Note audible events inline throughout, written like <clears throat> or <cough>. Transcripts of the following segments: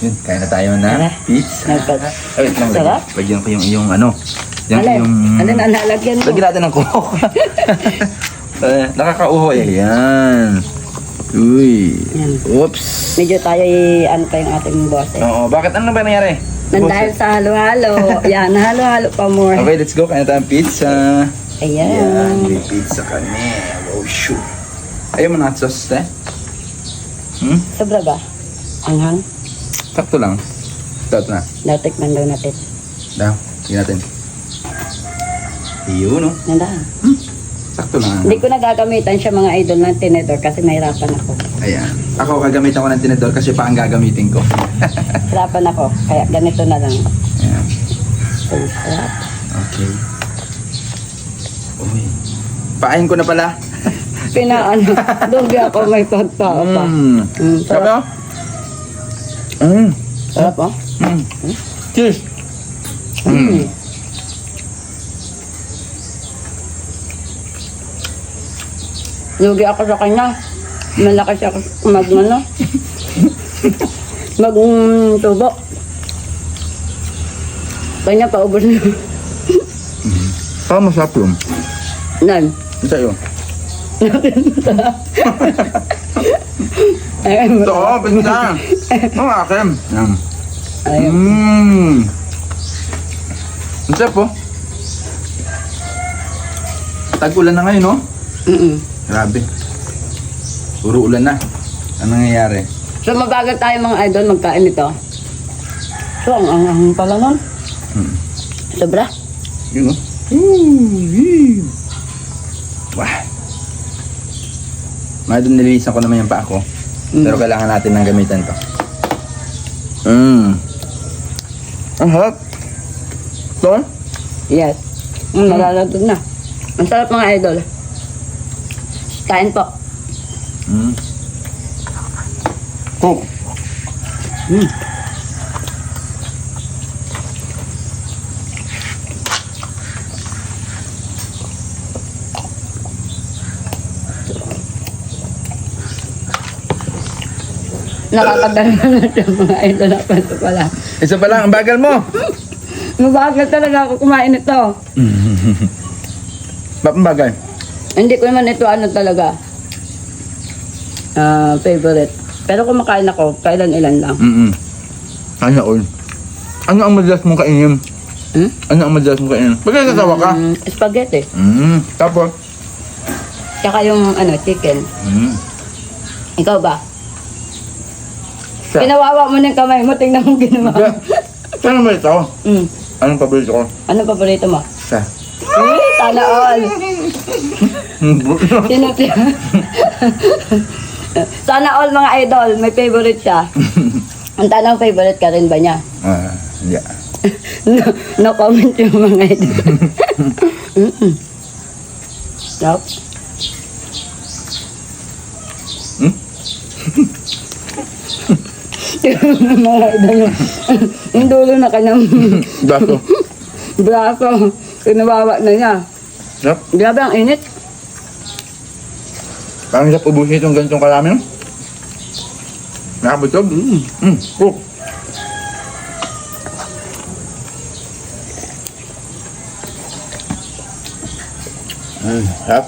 Yun, kain na tayo na pizza. Ay, wait lang, Sarap. lagyan, ko yung iyong ano. Yung Alin? yung... Alin ang nalagyan mo? Lagyan natin ng coke. <laughs> eh, nakakauhoy. Ayan. Uy. Yan. Oops. Medyo tayo i- ano pa yung ating boss eh. Oo, bakit ano ba nangyari? Nang dahil sa halo-halo. Yan, halo-halo pa more. Okay, let's go. Kain na tayong pizza. Ayan, Ayan. may pizza kami. Oh, shoot. Ayaw mo na sauce, te? Hmm? Sobra ba? Anghang? Sakto lang. Ito na. Natikman daw natin. Daw, sige natin. Iyon, no? Nandahan. Sakto lang. Hindi ko nagagamitan siya mga idol ng tinidor kasi mahirapan ako. Ayan. Ako, gagamitan ko ng tinidor kasi pa ang gagamitin ko. <laughs> Hirapan ako. Kaya ganito na lang. Ayan. So, sarap. Okay. Uy. Pain ko na pala. Pinaano. <laughs> Dobi ako may pagpao pa. Mm. Mm, Sabi sarap. Mm. Sarap oh. Mm. Cheers. Mm. Mm. Lugi ako sa kanya. Malaki siya mag ano. <laughs> mag mm, tubo. Kanya paubos na. Parang masarap yun. Nan. <laughs> Ito sa'yo. Ay, Ito, oh, pinta. Ang akin. Yan. Mmm. Ang sarap oh. Tag-ulan na ngayon, no? Mm-mm. Grabe. Puro ulan na. Ano nangyayari? So mabagal tayo mga idol magkain ito. So ang ang ang pala nun. Hmm. Sobra. Yun, oh. Ooh, yee. Wah. Mga doon nililisan ko naman yung paa ko. Mm. Pero kailangan natin ng gamitan to. Mmm. Ang harap. Ito? Yes. Mm, nalalatod na. Ang sarap mga idol. Kain po. Mm. Coke. Mm. Nakakadala na siya mga idol na kwento pala. Isa pa lang, ang bagal mo. Mabagal talaga ako kumain ito. <laughs> Ba't ang bagal? Hindi ko naman ito ano talaga. ah favorite. Pero kumakain ako, kailan-ilan lang. Mm-mm. Ano all? Ano ang madalas mong kainin? Hmm? Ano ang madalas mong kainin? Pag nagtatawa ka? Mm, spaghetti. Mm. Tapos? Tsaka yung ano, chicken. Mm. Ikaw ba? Sa? Pinawawa mo ng kamay mo, tingnan mo ginawa. Sa? Saan ba ito? Mm. Anong paborito ko? Anong paborito mo? Sa? Eh, sana all. <laughs> Sino sana all mga idol, may favorite siya. Ang tanong favorite ka rin ba niya? Ah, yeah. no, no comment yung mga idol. <laughs> Mm-mm. Nope. Mga idol yung, yung dulo na kanyang <laughs> Baso. braso. Kinawawa na niya. Sarap. Grabe ang init. Parang hirap ubusin itong ganitong karami. Nakabutog. Mm. Mm. Cook. Mm, sarap.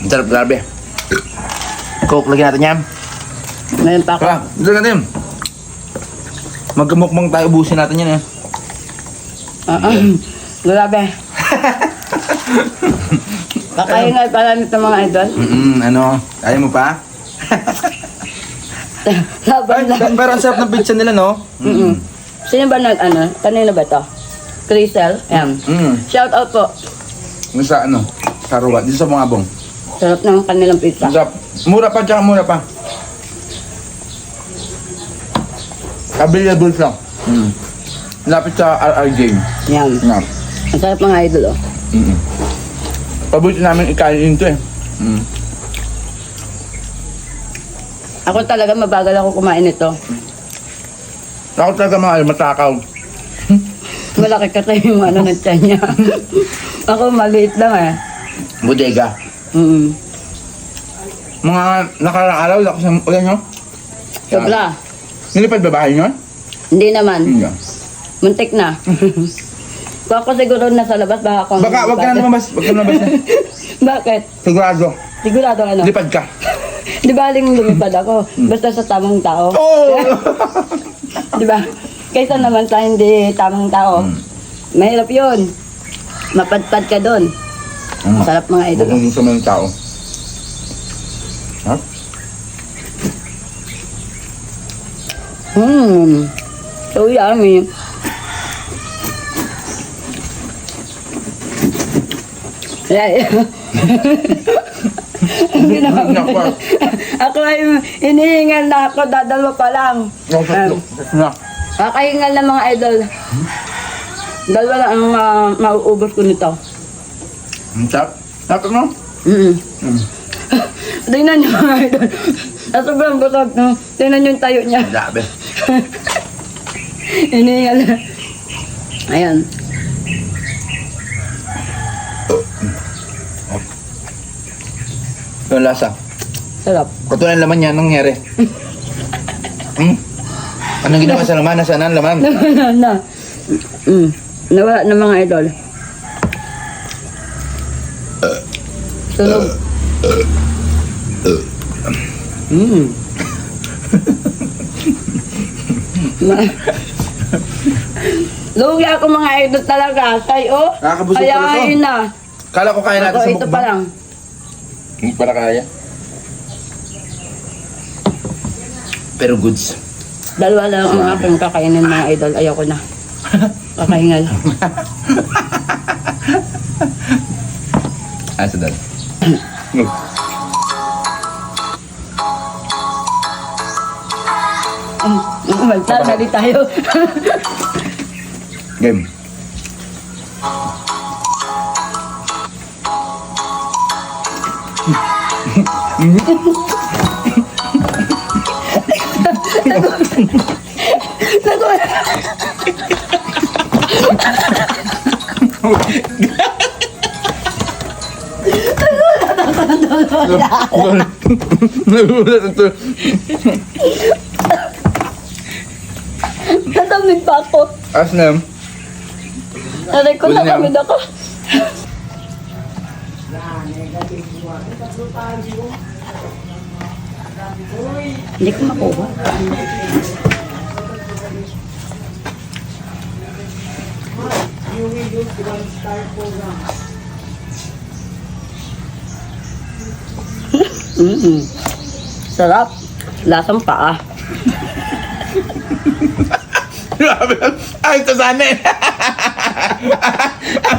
Ang sarap, grabe. Coke, lagyan natin yan. Ngayon pa ako. Tara, dito natin. Magkamukbang tayo, ubusin natin yan eh. Ah, ah. Grabe. <laughs> Kakahingal pala nito mga idol. Mm ano, kaya mo pa? <laughs> Laban Ay, lang. pero ang sarap ng pizza nila, no? Mm-mm. Sino ba nag, ano, kanino ba to? Crisel? Yan. Mm. Shout out po. Yung sa ano, karuwa, dito sa mga bong. Sarap ng kanilang pizza. Ang sarap. Mura pa, tsaka mura pa. Available siya. Mm. Lapit sa RR game. Yan. Nga. Ang sarap mga idol, oh. Mm. Paborito namin ikain ito eh. Mm. Ako talaga mabagal ako kumain nito. Ako talaga mga matakaw. <laughs> Malaki kasi yung ano ng tiyan niya. <laughs> ako maliit lang eh. Bodega. Mm. Mga nakarang araw, lakas ng ulan nyo. Sobra. Nilipad ba bahay nyo? Hindi naman. Hindi. Muntik na. Kung <laughs> ako siguro nasa labas, baka ako... Baka, wag ka na lumabas. Wag ka na lumabas na. <laughs> Bakit? Sigurado. Sigurado ano? Lipad ka. <laughs> Di ba aling lumipad ako? Basta sa tamang tao. Oo! Di ba? Kaysa naman sa hindi tamang tao. Mahirap yun. Mapadpad ka doon. Mm. Sarap mga idol. Huwag mong sama ng tao. Ha? Hmm. So yummy. Yeah. Ah. ako ay hinihingal na ako, dadalwa pa lang. Na. Kakahingal na mga idol. Dalawa lang ang ma- mauubos ko nito. Ang sarap. Sarap mo? Mm. Mm. Tingnan nyo mga idol. Sa sobrang busog, no? Tingnan nyo yung tayo niya. Grabe. Hinihingal <laughs> na. Ayan. Yung lasa. Sarap. Katulad laman niya, anong nangyari? Hmm? Anong ginawa sa laman? Nasaan ang laman? <laughs> Nawala na. Mm. Nawala na mga idol. Sunog. Mm. <laughs> Lugi ako mga idol talaga. Tayo. Nakakabusog Kaya pala to. ayun na. Kala ko kaya natin Ako sa ito pa lang. Hindi para kaya. Pero goods. Dalawa lang ang aking kakainin mga idol. Ayoko na. Kakahingal. <laughs> Ah, sa dal. <clears throat> Magtatali tayo. Game. <laughs> Nagulat ito. Natamig pa ako. As na. Aray ko na. nakamid ako. Hindi ko makuha. Mm-mm. Sarap. Lasang paa. <laughs> Ay, ito sana eh. <laughs>